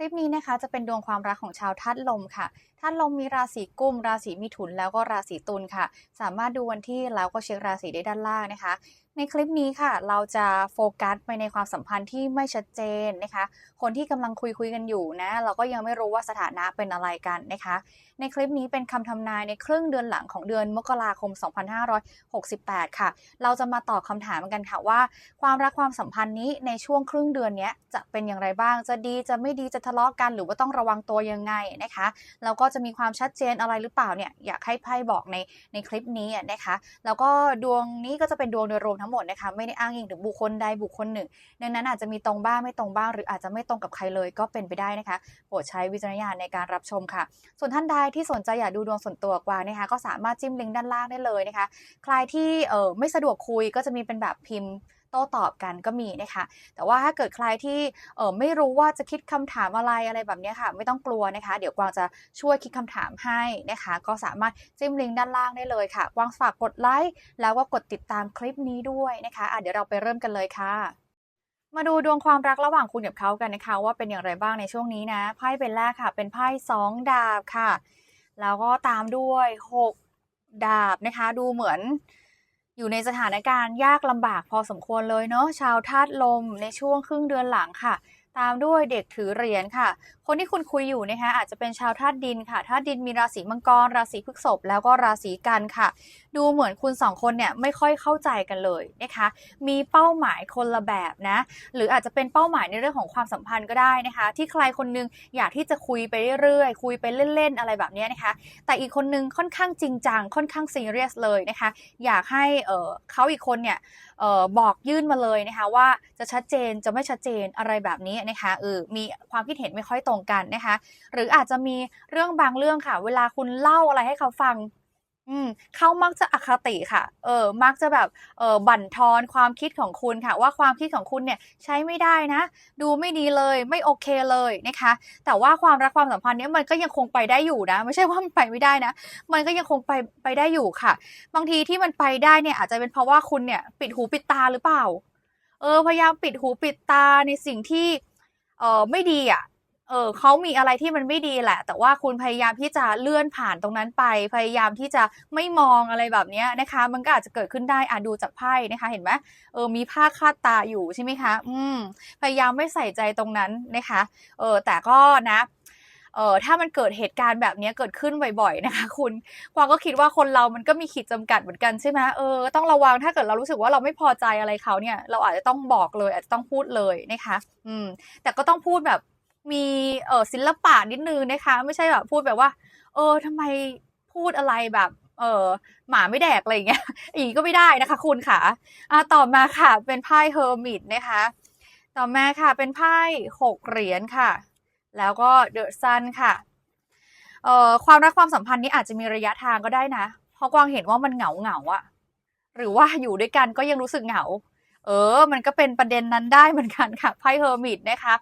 ลิปนี้นะคะจะเป็นดวงความรักของชาวธาตุลมค่ะธาตุลมมีราศีกุม ราศีมิถุนแล้วก็ราศีตุลค่ะ สามารถดูวันที่แล้วก็เช็คราศีได้ด้านล่างนะคะ ในคลิปนี้ค่ะ เราจะโฟกัสไปในความสัมพันธ์ที่ไม่ชัดเจนนะคะ คนที่กำลังคุยคุยกันอยู่นะ เราก็ยังไม่รู้ว่าสถานะเป็นอะไรกันนะคะ ในคลิปนี้เป็นคำทำนายในครึ่งเดือนหลังของเดือนมกราคม 2568 ค่ะ เราจะมาตอบคำถามกันค่ะว่า ความรักความสัมพันธ์นี้ในช่วงครึ่งเดือนนี้จะเป็นอย่างไรบ้างจะดีจะไม่ดีจะทะเลาะกันหรือว่าต้องระวังตัวยังไงนะคะแล้วก็จะมีความชัดเจนอะไรหรือเปล่าเนี่ยอยากให้ไพ่บอกในในคลิปนี้นะคะแล้วก็ดวงนี้ก็จะเป็นดวงโดยรวมทั้งหมดนะคะไม่ได้อ้างอิงถึงบุคคลใดบุคคลหนึ่ง ดังนั้นอาจจะมีตรงบ้างไม่ตรงบ้าง หรืออาจจะไม่ตรงกับใครเลยก็เป็นไปได้นะคะโปรดใช้วิจารณญาณในการรับชมค่ะ ส่วนท่านใดที่สนใจอยากดูดวงส่วนตัวกว่านะคะก็สามารถจิ้มลิงก์ด้านล่างได้เลยนะคะ ใครที่เออไม่สะดวกคุยก็จะมีเป็นแบบพิมพ์ โต้ตอบกันก็มีนะคะ แต่ว่าถ้าเกิดใครที่เออไม่รู้ว่าจะคิดคำถามอะไรอะไรแบบนี้ค่ะ ไม่ต้องกลัวนะคะ เดี๋ยวกวางจะช่วยคิดคำถามให้นะคะ ก็สามารถจิ้มลิงก์ด้านล่างได้เลยค่ะ กวางฝากกดไลค์แล้วก็กดติดตามคลิปนี้ด้วยนะคะะเดี๋ยวเราไปเริ่มกันเลยค่ะมาดูดวงความรักระหว่างคุณกับเขากันนะคะ ว่าเป็นอย่างไรบ้างในช่วงนี้นะไพ่เป็นแรกค่ะ เป็นไพ่สองดาบค่ะ แล้วก็ตามด้วยหกดาบนะคะ ดูเหมือน อยู่ในสถานการณ์ยากลำบากพอสมควรเลยเนาะชาวธาตุลมในช่วงครึ่งเดือนหลังค่ะ ตามด้วยเด็กถือเหรียญค่ะ คนที่คุณคุยอยู่นะคะอาจจะเป็นชาวธาตุดินค่ะธาตุดินมีราศีมังกร ราศีพฤษภแล้วก็ราศีกันค่ะ ดูเหมือนคุณสองคนเนี่ยไม่ค่อยเข้าใจกันเลยนะคะ มีเป้าหมายคนละแบบนะ หรืออาจจะเป็นเป้าหมายในเรื่องของความสัมพันธ์ก็ได้นะคะ ที่ใครคนนึงอยากที่จะคุยไปเรื่อยๆ คุยไปเล่นๆ อะไรแบบนี้นะคะ แต่อีกคนนึงค่อนข้างจริงจังค่อนข้างซีเรียสเลยนะคะ อยากให้เออเขาอีกคนเนี่ยออบอกยื่นมาเลยนะคะว่าจะชัดเจนจะไม่ชัดเจนอะไรแบบนี้นะคะเออมีความคิดเห็นไม่ค่อยตรงกันนะคะ หรืออาจจะมีเรื่องบางเรื่องค่ะ เวลาคุณเล่าอะไรให้เขาฟังอืมเขามักจะอคติค่ะ เออ มักจะแบบเออบั่นทอนความคิดของคุณค่ะ ว่าความคิดของคุณเนี่ยใช้ไม่ได้นะ ดูไม่ดีเลยไม่โอเคเลยนะคะ แต่ว่าความรักความสัมพันธ์เนี้ยมันก็ยังคงไปได้อยู่นะ ไม่ใช่ว่ามันไปไม่ได้นะ มันก็ยังคงไปไปได้อยู่ค่ะ บางทีที่มันไปได้เนี่ยอาจจะเป็นเพราะว่าคุณเนี่ยปิดหูปิดตาหรือเปล่า เออพยายามปิดหูปิดตาในสิ่งที่ เออไม่ดีอะเออเขามีอะไรที่มันไม่ดีแหละ แต่ว่าคุณพยายามที่จะเลื่อนผ่านตรงนั้นไป พยายามที่จะไม่มองอะไรแบบนี้นะคะ มันก็อาจจะเกิดขึ้นได้อะดูจากไพ่นะคะ เห็นไหมเออมีผ้าคาดตาอยู่ใช่ไหมคะ อืมพยายามไม่ใส่ใจตรงนั้นนะคะ เออแต่ก็นะ เออถ้ามันเกิดเหตุการณ์แบบนี้เกิดขึ้นบ่อยๆนะคะ คุณกวางก็คิดว่าคนเรามันก็มีขีดจำกัดเหมือนกันใช่ไหมเออต้องระวังถ้าเกิดเรารู้สึกว่าเราไม่พอใจอะไรเขาเนี่ย เราอาจจะต้องบอกเลย อาจจะต้องพูดเลยนะคะ อืม แต่ก็ต้องพูดแบบมีเออศิลปะนิดนึงนะคะ ไม่ใช่แบบพูดแบบว่า เออทำไมพูดอะไรแบบเออหมาไม่แดกอะไรอย่างเงี้ยอย่างนี้ก็ไม่ได้นะคะ คุณค่ะอะต่อมาค่ะ เป็นไพ่เฮอร์มิตนะคะ ต่อมาค่ะ เป็นไพ่หกเหรียญค่ะ แล้วก็เดอะซันค่ะเอ่อความรักความสัมพันธ์นี้อาจจะมีระยะทางก็ได้นะ เพราะกวางเห็นว่ามันเหงาเหงาอะหรือว่าอยู่ด้วยกันก็ยังรู้สึกเหงา เออ มันก็เป็นประเด็นนั้นได้เหมือนกันค่ะไพ่เฮอร์มิตนะคะ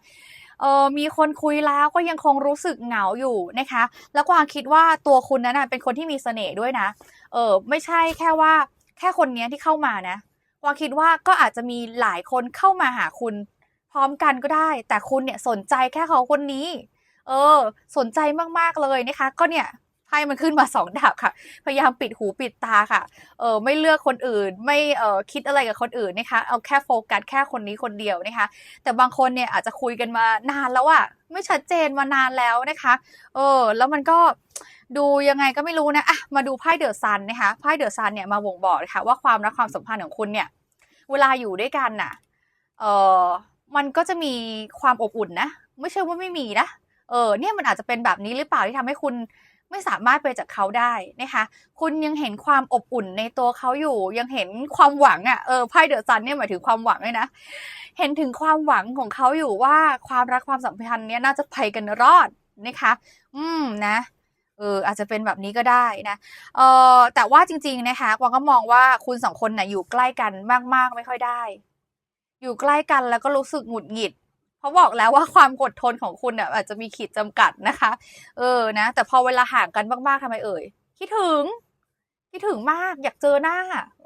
เออมีคนคุยแล้วก็ยังคงรู้สึกเหงาอยู่นะคะ แล้วกวางคิดว่าตัวคุณนั้นนะเป็นคนที่มีเสน่ห์ด้วยนะ เออไม่ใช่แค่ว่าแค่คนนี้ที่เข้ามานะกวางคิดว่าก็อาจจะมีหลายคนเข้ามาหาคุณ พร้อมกันก็ได้ แต่คุณเนี่ยสนใจแค่เขาคนนี้ เออ สนใจมากๆเลยนะคะ ก็เนี่ยไพ่มันขึ้นมาสองดาบค่ะ พยายามปิดหูปิดตาค่ะ เออไม่เลือกคนอื่น ไม่เออคิดอะไรกับคนอื่นนะคะ เอาแค่โฟกัสแค่คนนี้คนเดียวนะคะ แต่บางคนเนี่ยอาจจะคุยกันมานานแล้วอะไม่ชัดเจนมานานแล้วนะคะ เออ แล้วมันก็ดูยังไงก็ไม่รู้นะอะมาดูไพ่เดอะซันนะคะไพ่เดอะซันเนี่ยมาบ่งบอกนะคะว่าความรักความสัมพันธ์ของคุณเนี่ย เวลาอยู่ด้วยกันน่ะ เออ มันก็จะมีความอบอุ่นนะ ไม่ใช่ว่าไม่มีนะ เออ เนี่ยมันอาจจะเป็นแบบนี้หรือเปล่าที่ทำให้คุณไม่สามารถไปจากเขาได้นะคะ คุณยังเห็นความอบอุ่นในตัวเขาอยู่ ยังเห็นความหวังอะ่ะ เออ ไพ่เดอะซันเนี่ยหมายถึงความหวังเลยนะ เห็นถึงความหวังของเขาอยู่ว่าความรักความสัมพันธ์เนี้ยน่าจะไปกันรอดนะคะ อืมนะ เออ อาจจะเป็นแบบนี้ก็ได้นะ เออแต่ว่าจริง ๆ นะคะกวางก็มองว่าคุณสองคนน่ะอยู่ใกล้กันมาก ๆ ไม่ค่อยได้ อยู่ใกล้กันแล้วก็รู้สึกหงุดหงิด เพราะบอกแล้วว่าความอดทนของคุณเนี่ยอาจจะมีขีดจำกัดนะคะ เออนะ แต่พอเวลาห่างกันมากๆทำไมเอ่ยคิดถึงคิดถึงมากอยากเจอหน้า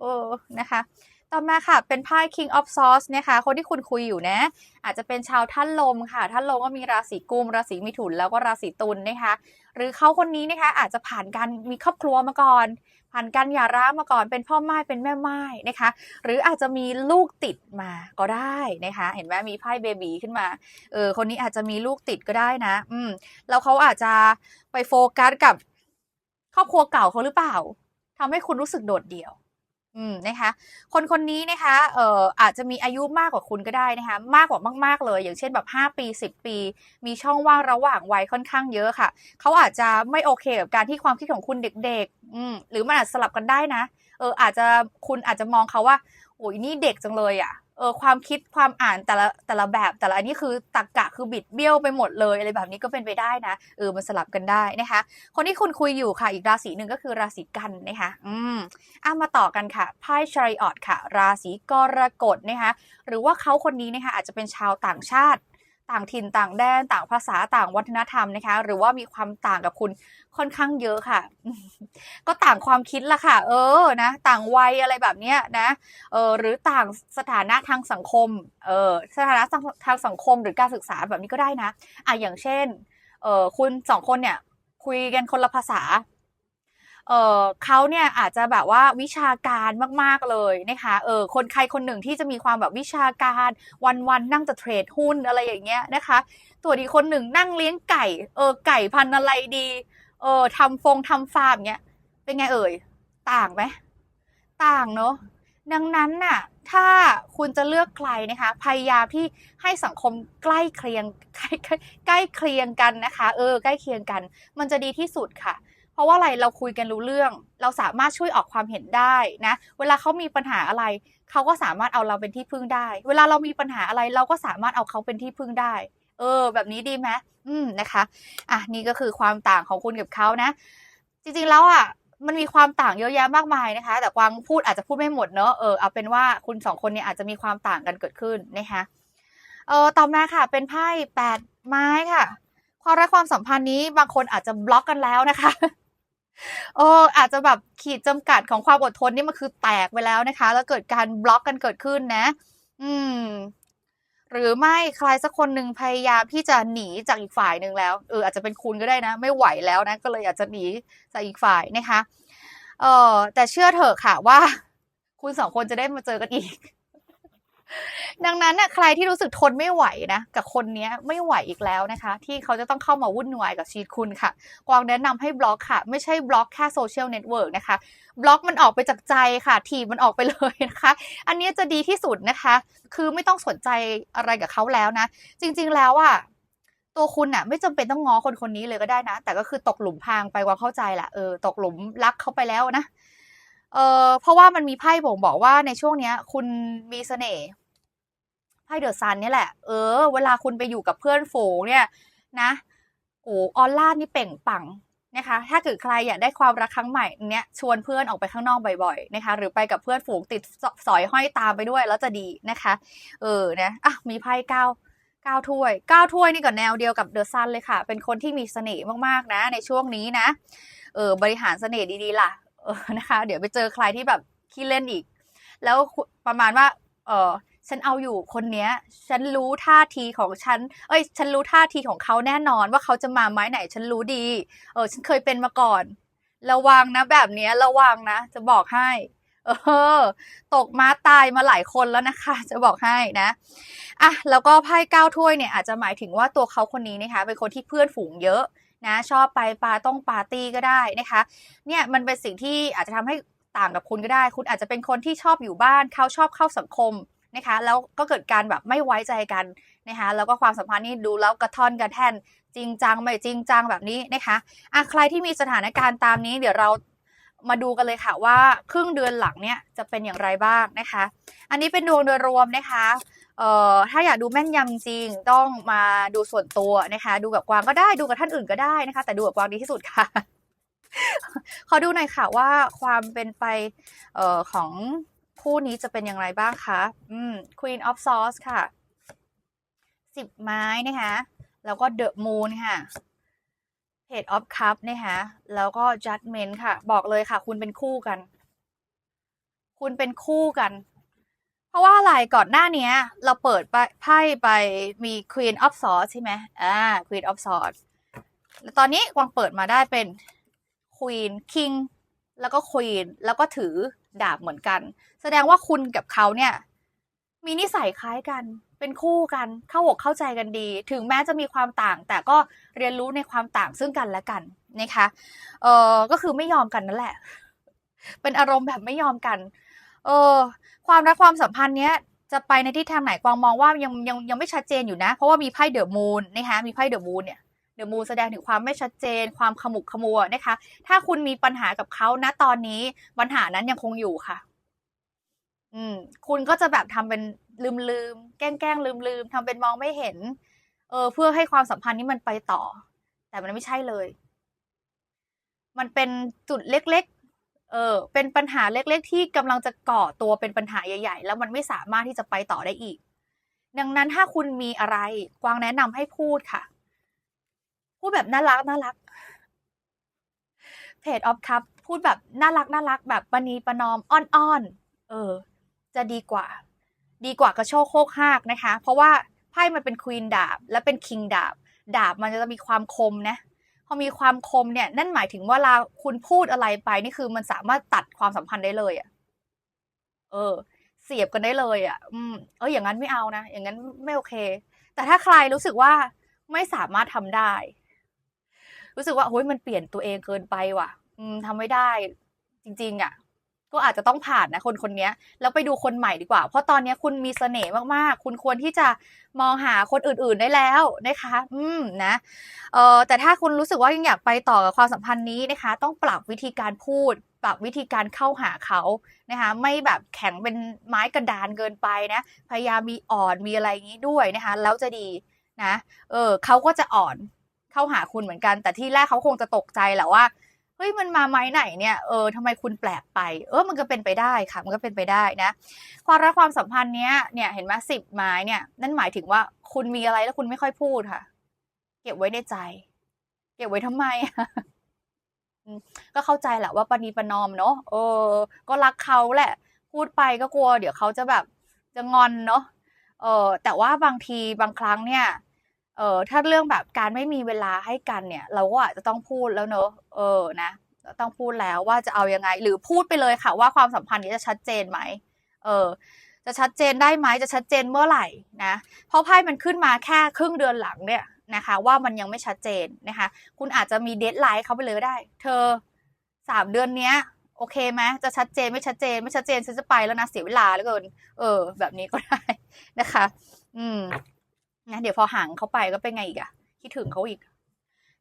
เออนะคะ ต่อมาค่ะเป็นไพ่ King of Swords นะคะคนที่คุณคุยอยู่นะ อาจจะเป็นชาวท่านลมค่ะ ท่านลมก็มีราศีกุม ราศีมิถุนแล้วก็ราศีตุลนะคะ หรือเขาคนนี้นะคะอาจจะผ่านการมีครอบครัวมาก่อน ผ่านการหย่าร้างมาก่อนเป็นพ่อไม้เป็นแม่ไม้นะคะ หรืออาจจะมีลูกติดมาก็ได้นะคะ เห็นไหมมีไพ่เบบีขึ้นมาเออคนนี้อาจจะมีลูกติดก็ได้นะ อืมแล้วเขาอาจจะไปโฟกัสกับครอบครัวเก่าเขาหรือเปล่าทำให้คุณรู้สึกโดดเดี่ยว อืมนะคะ คนคนนี้นะคะเอ่ออาจจะมีอายุมากกว่าคุณก็ได้นะคะ มากกว่ามาก ๆ เลย อย่างเช่นแบบ 5 ปี 10 ปี มีช่องว่างระหว่างวัยค่อนข้างเยอะค่ะ เขาอาจจะไม่โอเคกับการที่ความคิดของคุณเด็กๆอืมหรือมันอาจสลับกันได้นะ เอออาจจะคุณอาจจะมองเขาว่าโอ้ยนี่เด็กจังเลยอะ่ะ ออความคิดความอ่านแต่ละแต่ละแบบ แต่ละอันนี้คือตรกกะคือบิดเบี้ยวไปหมดเลยอะไรแบบนี้ก็เป็นไปได้นะเออมันสลับกันได้นะคะ คนที่คุณคุยอยู่ค่ะ อีกราศีหนึ่งก็คือราศีกันนะคะอืมอะมาต่อกันค่ะไพ่ชาริออตค่ะ ราศีกรกฎนะคะหรือว่าเขาคนนี้นะคะอาจจะเป็นชาวต่างชาติ ต่างถิ่นต่างแดนต่างภาษาต่างวัฒนธรรมนะคะ หรือว่ามีความต่างกับคุณค่อนข้างเยอะค่ะ ก็ต่างความคิดละค่ะ เออนะ ต่างวัยอะไรแบบเนี้ยนะเออหรือต่างสถานะทางสังคมเออสถานะทางสังคมหรือการศึกษาแบบนี้ก็ได้นะอะอย่างเช่นเออคุณสองคนเนี่ยคุยกันคนละภาษา เออเขาเนี่ยอาจจะแบบว่าวิชาการมากๆเลยนะคะเออคนใครคนหนึ่งที่จะมีความแบบวิชาการวันๆนั่งจะเทรดหุ้นอะไรอย่างเงี้ยนะคะตัวอีคนหนึ่งนั่งเลี้ยงไก่เออไก่พันอะไรดีเออทำฟงทำฟาร์มเงี้ยเป็นไงเอ่ยต่างไหมต่างเนอะดังนั้นน่ะถ้าคุณจะเลือกใครนะคะ พยายามที่ให้สังคมใกล้เคียงใกล้ใกล้ใกล้เคียงกันนะคะ เออ ใกล้เคียงกัน มันจะดีที่สุดค่ะ เพราะว่าอะไรเราคุยกันรู้เรื่อง เราสามารถช่วยออกความเห็นได้นะ เวลาเขามีปัญหาอะไร เขาก็สามารถเอาเราเป็นที่พึ่งได้ เวลาเรามีปัญหาอะไร เราก็สามารถเอาเขาเป็นที่พึ่งได้ เออ แบบนี้ดีไหมอืมนะคะอะนี่ก็คือความต่างของคุณกับเขานะ จริงๆแล้วอะมันมีความต่างเยอะแยะมากมายนะคะ แต่กวางพูดอาจจะพูดไม่หมดเนอะเออเอาเป็นว่าคุณสองคนเนี่ยอาจจะมีความต่างกันเกิดขึ้นนะคะเออต่อมาค่ะ เป็นไพ่แปดไม้ค่ะความรักความสัมพันธ์นี้บางคนอาจจะบล็อกกันแล้วนะคะ เอออาจจะแบบขีดจำกัดของความอดทนนี่มันคือแตกไปแล้วนะคะ แล้วเกิดการบล็อกกันเกิดขึ้นนะ อืม หรือไม่ใครสักคนหนึ่งพยายามที่จะหนีจากอีกฝ่ายหนึ่งแล้วเอออาจจะเป็นคุณก็ได้นะ ไม่ไหวแล้วนะ ก็เลยอยากจะหนีจากอีกฝ่ายนะคะ เออแต่เชื่อเถอะค่ะว่า คุณสองคนจะได้มาเจอกันอีก ดังนั้นน่ะใครที่รู้สึกทนไม่ไหวนะกับคนเนี้ยไม่ไหวอีกแล้วนะคะ ที่เขาจะต้องเข้ามาวุ่นวายกับชีวิตคุณค่ะ กวางแนะนำให้บล็อกค่ะ ไม่ใช่บล็อกแค่โซเชียลเน็ตเวิร์กนะคะบล็อกมันออกไปจากใจค่ะ ถีบมันออกไปเลยนะคะ อันนี้จะดีที่สุดนะคะ คือไม่ต้องสนใจอะไรกับเขาแล้วนะ จริงๆแล้วอะตัวคุณน่ะไม่จำเป็นต้องง้อคนคนนี้เลยก็ได้นะ แต่ก็คือตกหลุมพรางไปกวางเข้าใจแหละเออตกหลุมรักเขาไปแล้วนะเออเพราะว่ามันมีไพ่บ่งบอกว่าในช่วงเนี้ย คุณมีเสน่ห์ ไพ่เดอะซันนี่แหละ เออ เวลาคุณไปอยู่กับเพื่อนฝูงเนี่ยนะโอ้ออร่านี่เป่งปังนะคะ ถ้าเกิดใครอยากได้ความรักครั้งใหม่เนี้ยชวนเพื่อนออกไปข้างนอกบ่อยๆนะคะ หรือไปกับเพื่อนฝูงติดสอยห้อยตามไปด้วยแล้วจะดีนะคะ เออนะอะมีไพ่เก้าเก้าถ้วยเก้าถ้วยนี่ก็แนวเดียวกับเดอะซันเลยค่ะ เป็นคนที่มีเสน่ห์มากๆนะ ในช่วงนี้นะ เออบริหารเสน่ห์ดีๆล่ะ เออนะคะ เดี๋ยวไปเจอใครที่แบบขี้เล่นอีก แล้วประมาณว่า เออ ฉันเอาอยู่คนเนี้ย ฉันรู้ท่าทีของฉัน เอ้ย ฉันรู้ท่าทีของเขาแน่นอนว่าเขาจะมาไม้ไหน ฉันรู้ดี เออ ฉันเคยเป็นมาก่อน ระวังนะแบบเนี้ย ระวังนะ จะบอกให้ เออ ตกม้าตายมาหลายคนแล้วนะคะ จะบอกให้นะ อะ แล้วก็ไพ่เก้าถ้วยเนี่ยอาจจะหมายถึงว่าตัวเขาคนนี้นะคะ เป็นคนที่เพื่อนฝูงเยอะนะชอบไปปาต้องปาร์ตี้ก็ได้นะคะ เนี่ยมันเป็นสิ่งที่อาจจะทำให้ต่างกับคุณก็ได้ คุณอาจจะเป็นคนที่ชอบอยู่บ้านเขาชอบเข้าสังคม นะคะแล้วก็เกิดการแบบไม่ไว้ใจกันนะคะแล้วก็ความสัมพันธ์นี่ดูแล้วกระท่อนกระแท่น จริงจังไม่จริงจังแบบนี้นะคะอะใครที่มีสถานการณ์ตามนี้เดี๋ยวเรามาดูกันเลยค่ะว่าครึ่งเดือนหลังเนี่ยจะเป็นอย่างไรบ้างนะคะ อันนี้เป็นดวงโดยรวมนะคะเอ่อถ้าอยากดูแม่นยำจริงต้องมาดูส่วนตัวนะคะ ดูกับกวางก็ได้ดูกับท่านอื่นก็ได้นะคะ แต่ดูกับกวางดีที่สุดค่ะขอดูหน่อยค่ะว่าความเป็นไปเอ่อของ คู่นี้จะเป็นอย่างไรบ้างคะ อืม Queen of Swords ค่ะสิบไม้นะคะ แล้วก็ The Moon ค่ะ Page of Cup นะคะแล้วก็ Judgment ค่ะ บอกเลยค่ะ คุณเป็นคู่กัน คุณเป็นคู่กัน เพราะว่าอะไรก่อนหน้านี้เราเปิดไปไพ่ไปมี Queen of Swords ใช่ไหมอ่า Queen of Swords แล้วตอนนี้กวางเปิดมาได้เป็น Queen King แล้วก็ Queen แล้วก็ถือ ดาบเหมือนกัน แสดงว่าคุณกับเขาเนี่ย มีนิสัยคล้ายกัน เป็นคู่กัน เข้าอกเข้าใจกันดี ถึงแม้จะมีความต่าง แต่ก็เรียนรู้ในความต่างซึ่งกันและกันนะคะเออก็คือไม่ยอมกันนั่นแหละ เป็นอารมณ์แบบไม่ยอมกัน เออ ความรักความสัมพันธ์เนี้ยจะไปในทิศทางไหนกวางมองว่ายังยังยังไม่ชัดเจนอยู่นะ เพราะว่ามีไพ่เดอะมูนนะคะมีไพ่เดอะมูนเนี่ย เดอะมูนแสดงถึงความไม่ชัดเจน ความขมุกขมัวนะคะ ถ้าคุณมีปัญหากับเขาณตอนนี้ปัญหานั้นยังคงอยู่ค่ะ อืม คุณก็จะแบบทำเป็นลืมลืมแกล้งแกล้งลืมลืมทำเป็นมองไม่เห็น เออ เพื่อให้ความสัมพันธ์นี้มันไปต่อ แต่มันไม่ใช่เลย มันเป็นจุดเล็ก ๆ เออ เป็นปัญหาเล็ก ๆ ที่กำลังจะก่อตัวเป็นปัญหาใหญ่ ๆ แล้วมันไม่สามารถที่จะไปต่อได้อีก ดังนั้นถ้าคุณมีอะไร กวางแนะนำให้พูดค่ะ พูดแบบน่ารักน่ารักเพจออฟคัพพูดแบบน่ารักน่ารักแบบปณีประนอมอ้อนๆเออ จะดีกว่า ดีกว่ากระโชกโคกหากนะคะ เพราะว่าไพ่มันเป็นควีนดาบ และเป็นคิงดาบ ดาบมันจะมีความคมนะพอมีความคมเนี่ย นั่นหมายถึงว่าเวลาคุณพูดอะไรไปนี่คือมันสามารถตัดความสัมพันธ์ได้เลยอะ่ะ เออ เสียบกันได้เลยอะ่ะ อืมเอออย่างนั้นไม่เอานะอย่างนั้นไม่โอเค แต่ถ้าใครรู้สึกว่าไม่สามารถทำได้ รู้สึกว่าโอ้ยมันเปลี่ยนตัวเองเกินไปว่ะ อืมทำไม่ได้ จริง ๆ อะ ก็อาจจะต้องผ่านนะคนคนนี้แล้วไปดูคนใหม่ดีกว่า เพราะตอนนี้คุณมีเสน่ห์มากๆ คุณควรที่จะมองหาคนอื่นๆได้แล้วนะคะ อืมนะเอ่อแต่ถ้าคุณรู้สึกว่ายังอยากไปต่อกับความสัมพันธ์นี้นะคะ ต้องปรับวิธีการพูดปรับวิธีการเข้าหาเขานะคะไม่แบบแข็งเป็นไม้กระดานเกินไปนะ พยายามมีอ่อนมีอะไรอย่างนี้ด้วยนะคะ แล้วจะดีนะ เออเขาก็จะอ่อน เข้าหาคุณเหมือนกัน แต่ที่แรกเขาคงจะตกใจแหละว่าเฮ้ยมันมาไม้ไหนเนี่ยเออทำไมคุณแปลกไป เออมันก็เป็นไปได้ค่ะ มันก็เป็นไปได้นะ ความรักความสัมพันธ์เนี้ยเนี่ยเห็นไหมสิบไม้เนี่ย นั่นหมายถึงว่าคุณมีอะไรแล้วคุณไม่ค่อยพูดค่ะ เก็บไว้ในใจ เก็บไว้ทำไมอืมก็เข้าใจแหละว่าปณีประนอมเนาะเออ ก็รักเขาแหละ พูดไปก็กลัว เดี๋ยวเขาจะแบบจะงอนเนาะเออแต่ว่าบางทีบางครั้งเนี่ย เออถ้าเรื่องแบบการไม่มีเวลาให้กันเนี่ย เราก็อาจจะต้องพูดแล้วเนอะเออนะต้องพูดแล้วว่าจะเอายังไง หรือพูดไปเลยค่ะ ว่าความสัมพันธ์นี้จะชัดเจนไหมเออ จะชัดเจนได้ไหมจะชัดเจนเมื่อไหร่นะเพราะไพ่มันขึ้นมาแค่ครึ่งเดือนหลังเนี่ยนะคะ ว่ามันยังไม่ชัดเจนนะคะ คุณอาจจะมีเดทไลน์เขาไปเลยได้ เธอสามเดือนเนี้ยโอเคไหมจะชัดเจนไม่ชัดเจน ไม่ชัดเจนฉันจะไปแล้วนะเสียเวลาเหลือเกินเออ แบบนี้ก็ได้นะคะ อืม นะเดี๋ยวพอห่างเขาไปก็เป็นไงอีกอะคิดถึงเขาอีก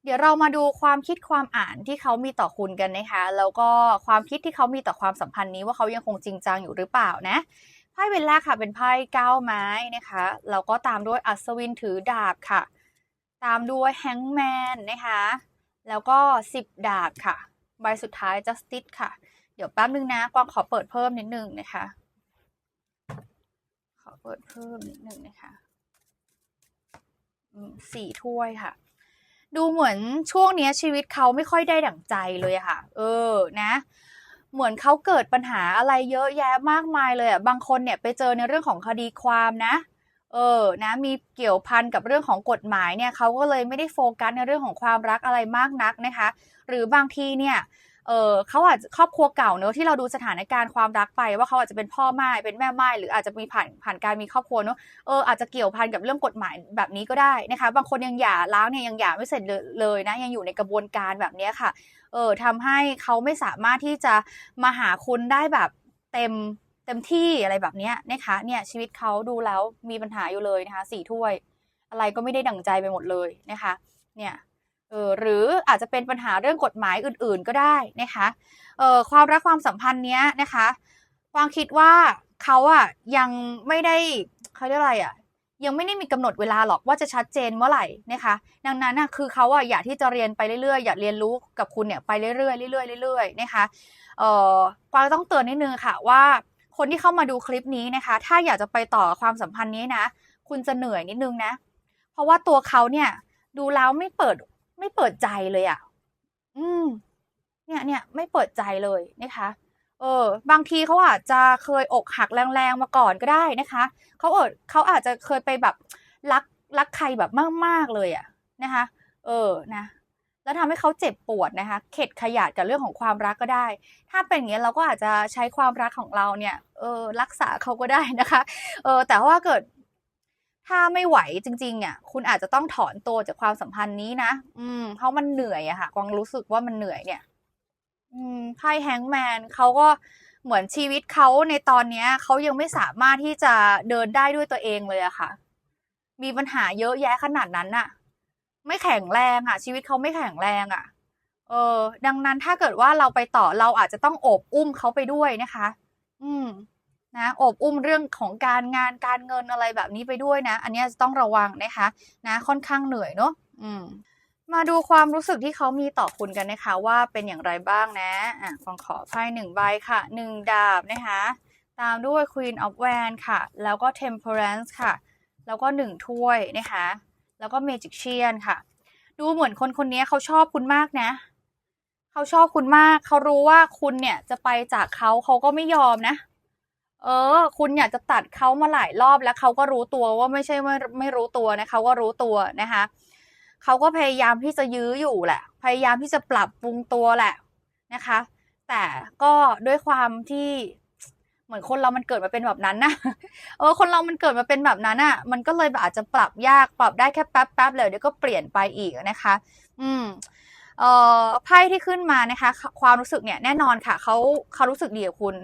เดี๋ยวเรามาดูความคิดความอ่านที่เขามีต่อคุณกันนะคะ แล้วก็ความคิดที่เขามีต่อความสัมพันธ์นี้ว่าเขายังคงจริงจังอยู่หรือเปล่านะไพ่เป็นแรกค่ะเป็นไพ่เก้าไม้นะคะแล้วก็ตามด้วยอัศวินถือดาบค่ะ ตามด้วยแฮงแมนนะคะ แล้วก็สิบดาบค่ะ ใบสุดท้าย justice ค่ะ เดี๋ยวแป๊บนึงนะกวางขอเปิดเพิ่มนิดนึงนะคะ ขอเปิดเพิ่มนิดนึงนะคะ สี่ถ้วยค่ะ ดูเหมือนช่วงนี้ชีวิตเขาไม่ค่อยได้ดั่งใจเลยค่ะ เออนะ เหมือนเขาเกิดปัญหาอะไรเยอะแยะมากมายเลยอะบางคนเนี่ยไปเจอในเรื่องของคดีความนะ เออนะมีเกี่ยวพันกับเรื่องของกฎหมายเนี่ยเขาก็เลยไม่ได้โฟกัสในเรื่องของความรักอะไรมากนักนะคะ หรือบางทีเนี่ย เออเขาอาจจะครอบครัวเก่าเนอะที่เราดูสถานการณ์ความรักไป ว่าเขาอาจจะเป็นพ่อไม้เป็นแม่ไม้หรืออาจจะมีผ่านผ่านการมีครอบครัวเนอะเอออาจจะเกี่ยวพันกับเรื่องกฎหมายแบบนี้ก็ได้นะคะ บางคนยังหย่าร้างเนี่ยยังหย่าไม่เสร็จเลยนะยังอยู่ในกระบวนการแบบนี้ค่ะ เออทำให้เขาไม่สามารถที่จะมาหาคุณได้แบบเต็มเต็มที่อะไรแบบนี้นะคะเนี่ยชีวิตเขาดูแล้วมีปัญหาอยู่เลยนะคะสี่ถ้วย อะไรก็ไม่ได้ดั่งใจไปหมดเลยนะคะ เนี่ย เออหรืออาจจะเป็นปัญหาเรื่องกฎหมายอื่นๆก็ได้นะคะเออความรักความสัมพันธ์เนี้ยนะคะวางคิดว่าเขาอะยังไม่ได้เขาเรียกอะไรอะยังไม่ได้มีกำหนดเวลาหรอกว่าจะชัดเจนเมื่อไหร่นะคะ ดังนั้นอะคือเขาอะอยากที่จะเรียนไปเรื่อยๆ อยากเรียนรู้กับคุณเนี่ยไปเรื่อยๆเรื่อยๆเรื่อยๆนะคะเออกวางต้องเตือนนิดนึงค่ะว่าคนที่เข้ามาดูคลิปนี้นะคะ ถ้าอยากจะไปต่อความสัมพันธ์นี้นะ คุณจะเหนื่อยนิดนึงนะ เพราะว่าตัวเขาเนี่ยดูแล้วไม่เปิด ไม่เปิดใจเลยอะ่ะ อืม เนี่ยเนี่ยไม่เปิดใจเลยนะคะ เออ บางทีเขาอาจจะเคยอกหักแรงๆมาก่อนก็ได้นะคะเขาเออเขาอาจจะเคยไปแบบรักรักใครแบบมากๆเลยอะนะคะ เออนะแล้วทำให้เขาเจ็บปวดนะคะ เข็ดขยาดกับเรื่องของความรักก็ได้ ถ้าเป็นอย่างนี้เราก็อาจจะใช้ความรักของเราเนี่ย เออ รักษาเขาก็ได้นะคะ เออ แต่ว่าเกิด ถ้าไม่ไหวจริงๆเนี่ยคุณอาจจะต้องถอนตัวจากความสัมพันธ์นี้นะ อืม เพราะมันเหนื่อยอะค่ะกวางรู้สึกว่ามันเหนื่อยเนี่ย อืมไพ่แฮงแมนเขาก็เหมือนชีวิตเขาในตอนเนี้ยเขายังไม่สามารถที่จะเดินได้ด้วยตัวเองเลยอะค่ะ มีปัญหาเยอะแยะขนาดนั้นน่ะไม่แข็งแรงอะชีวิตเขาไม่แข็งแรงอะเออ ดังนั้นถ้าเกิดว่าเราไปต่อเราอาจจะต้องโอบอุ้มเขาไปด้วยนะคะ อืม นะอบอุ้มเรื่องของการงานการเงินอะไรแบบนี้ไปด้วยนะ อันนี้จะต้องระวังนะคะนะค่อนข้างเหนื่อยเนาะอืมมาดูความรู้สึกที่เขามีต่อคุณกันนะคะ ว่าเป็นอย่างไรบ้างนะอะฟองขอไพ่หนึ่งใบค่ะหนึ่งดาบนะคะ ตามด้วย Queen of Wands ค่ะ แล้วก็ Temperance ค่ะ แล้วก็หนึ่งถ้วยนะคะ แล้วก็ Magician ค่ะ ดูเหมือนคนคนนี้เขาชอบคุณมากนะเขาชอบคุณมาก เขารู้ว่าคุณเนี่ยจะไปจากเขาเขาก็ไม่ยอมนะเเออ คุณอยากจะตัดเขามาหลายรอบแล้วเขาก็รู้ตัวว่าไม่ใช่ไม่ไม่รู้ตัวนะเขาก็รู้ตัวนะคะเขาก็พยายามที่จะยื้ออยู่แหละ พยายามที่จะปรับปรุงตัวแหละนะคะ แต่ก็ด้วยความที่เหมือนคนเรามันเกิดมาเป็นแบบนั้นนะเออคนเรามันเกิดมาเป็นแบบนั้นอะ มันก็เลยอาจจะปรับยากปรับได้แค่แป๊บแป๊บเลยเดี๋ยวก็เปลี่ยนไปอีกนะคะ อืมเอ่อไพ่ที่ขึ้นมานะคะ ความรู้สึกเนี่ยแน่นอนค่ะเขาเขารู้สึกดีกับคุณ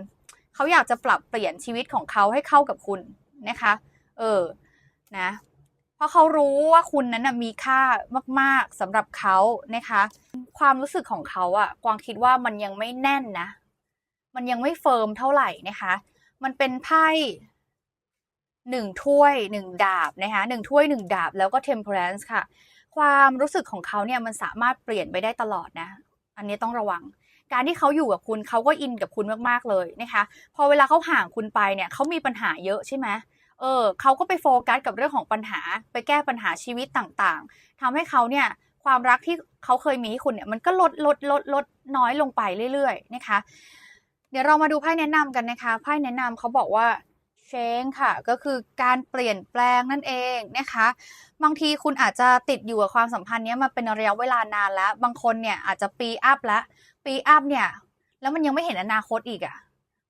เขาอยากจะปรับเปลี่ยนชีวิตของเขาให้เข้ากับคุณนะคะ เออนะเพราะเขารู้ว่าคุณนั้นนะมีค่ามาก ๆสำหรับเขานะคะ ความรู้สึกของเขาอะกวางคิดว่ามันยังไม่แน่นนะ มันยังไม่เฟิร์มเท่าไหร่นะคะ มันเป็นไพ่หนึ่งถ้วยหนึ่งดาบนะคะหนึ่งถ้วยหนึ่งดาบแล้วก็ temperance ค่ะ ความรู้สึกของเขาเนี่ยมันสามารถเปลี่ยนไปได้ตลอดนะ อันนี้ต้องระวัง การที่เขาอยู่กับคุณเขาก็อินกับคุณมากๆเลยนะคะ พอเวลาเขาห่างคุณไปเนี่ยเขามีปัญหาเยอะใช่ไหมเออเขาก็ไปโฟกัสกับเรื่องของปัญหา ไปแก้ปัญหาชีวิตต่างๆทำให้เขาเนี่ยความรักที่เขาเคยมีให้คุณเนี่ยมันก็ลดลดลดลดน้อยลงไปเรื่อย ๆ นะคะ เดี๋ยวเรามาดูไพ่แนะนำกันนะคะไพ่แนะนำเขาบอกว่าเชงค่ะ ก็คือการเปลี่ยนแปลงนั่นเองนะคะ บางทีคุณอาจจะติดอยู่กับความสัมพันธ์นี้มาเป็นระยะเวลานานแล้ว บางคนเนี่ยอาจจะปีอัพแล้ว ปีอัพเนี่ย แล้วมันยังไม่เห็นอนาคตอีกอะ่ะ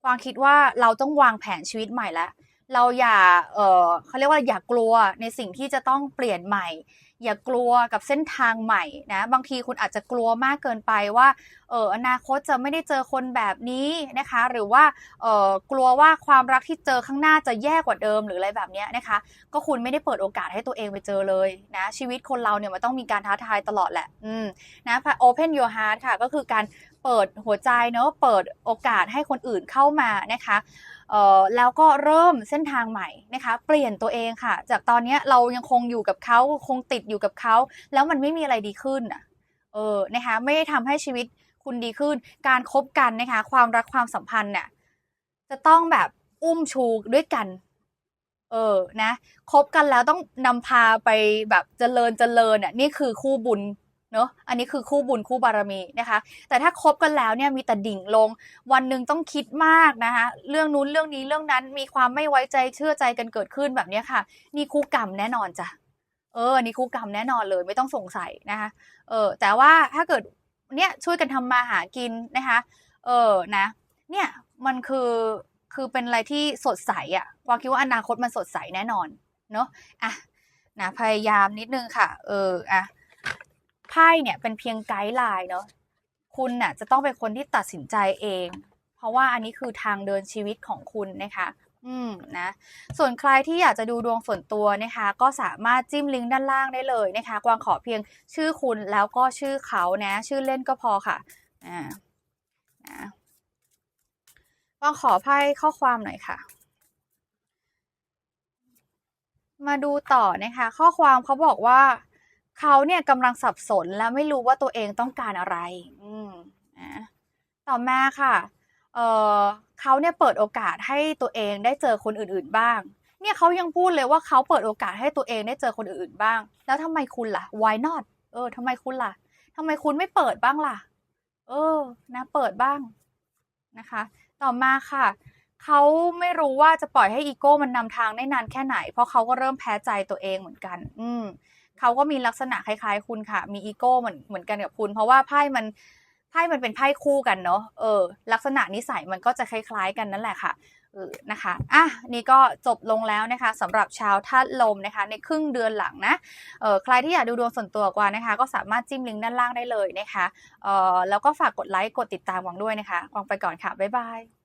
กวางคิดว่าเราต้องวางแผนชีวิตใหม่แล้วเราอย่า เออเขาเรียกว่าอย่ากลัวในสิ่งที่จะต้องเปลี่ยนใหม่ อย่ากลัวกับเส้นทางใหม่นะบางทีคุณอาจจะกลัวมากเกินไปว่าเอออนาคตจะไม่ได้เจอคนแบบนี้นะคะ หรือว่าเออกลัวว่าความรักที่เจอข้างหน้าจะแย่กว่าเดิมหรืออะไรแบบนี้นะคะ ก็คุณไม่ได้เปิดโอกาสให้ตัวเองไปเจอเลยนะชีวิตคนเราเนี่ยมันต้องมีการท้าทายตลอดแหละอืมนะ open your heart ค่ะก็คือการเปิดหัวใจเนอะเปิดโอกาสให้คนอื่นเข้ามานะคะ แล้วก็เริ่มเส้นทางใหม่นะคะ เปลี่ยนตัวเองค่ะ จากตอนนี้เรายังคงอยู่กับเขาคงติดอยู่กับเขา แล้วมันไม่มีอะไรดีขึ้นอะเออนะคะไม่ได้ทำให้ชีวิตคุณดีขึ้น การคบกันนะคะ ความรักความสัมพันธ์เนี่ยจะต้องแบบอุ้มชูด้วยกัน เออนะคบกันแล้วต้องนำพาไปแบบเจริญเจริญอะนี่คือคู่บุญ เนอะอันนี้คือคู่บุญคู่บารมีนะคะ แต่ถ้าคบกันแล้วเนี่ยมีแต่ดิ่งลง วันหนึ่งต้องคิดมากนะคะ เรื่องนู้นเรื่องนี้เรื่องนั้นมีความไม่ไว้ใจเชื่อใจกันเกิดขึ้นแบบนี้ค่ะ นี่คู่กรรมแน่นอนจ้ะ เออ นี่คู่กรรมแน่นอนเลยไม่ต้องสงสัยนะคะ เออ แต่ว่าถ้าเกิดเนี่ยช่วยกันทำมาหากินนะคะ เออ นะ เนี่ยมันคือคือเป็นอะไรที่สดใสอะ่ะวาคิดว่าอนาคตมันสดใสแน่นอน เนอะอะนะพยายามนิดนึงค่ะ เออ อะ ไพ่เนี่ยเป็นเพียงไกด์ไลน์เนาะคุณน่ะจะต้องเป็นคนที่ตัดสินใจเอง เพราะว่าอันนี้คือทางเดินชีวิตของคุณนะคะ อืมนะ ส่วนใครที่อยากจะดูดวงส่วนตัวนะคะ ก็สามารถจิ้มลิงก์ด้านล่างได้เลยนะคะ กวางขอเพียงชื่อคุณแล้วก็ชื่อเขานะ ชื่อเล่นก็พอค่ะอ่านะกวางขอไพ่ข้อความหน่อยค่ะมาดูต่อนะคะ ข้อความเขาบอกว่า เขาเนี่ยกำลังสับสนและไม่รู้ว่าตัวเองต้องการอะไร อืมนะต่อมาค่ะ เออเขาเนี่ยเปิดโอกาสให้ตัวเองได้เจอคนอื่น ๆบ้าง เนี่ยเขายังพูดเลยว่าเขาเปิดโอกาสให้ตัวเองได้เจอคนอื่นๆบ้าง แล้วทำไมคุณล่ะ why not เออทำไมคุณล่ะทำไมคุณไม่เปิดบ้างล่ะ เออ นะ เปิดบ้างนะคะ ต่อมาค่ะเขาไม่รู้ว่าจะปล่อยให้อีโก้มันนำทางได้นานแค่ไหน เพราะเขาก็เริ่มแพ้ใจตัวเองเหมือนกัน อืม เขาก็มีลักษณะคล้ายๆ คุณค่ะ มีอีโก้เหมือนเหมือนกันกับคุณ เพราะว่าไพ่มันไพ่มันเป็นไพ่คู่กันเนาะเออ ลักษณะนิสัยมันก็จะคล้ายๆ กันนั่นแหละค่ะเออนะคะอะนี่ก็จบลงแล้วนะคะสำหรับชาวธาตุลมนะคะ ในครึ่งเดือนหลังนะเออใครที่อยากดูดวงส่วนตัวกว่านะคะ ก็สามารถจิ้มลิงก์ด้านล่างได้เลยนะคะเออแล้วก็ฝากกดไลค์กดติดตามกวางด้วยนะคะวางไปก่อนค่ะบ๊ายบาย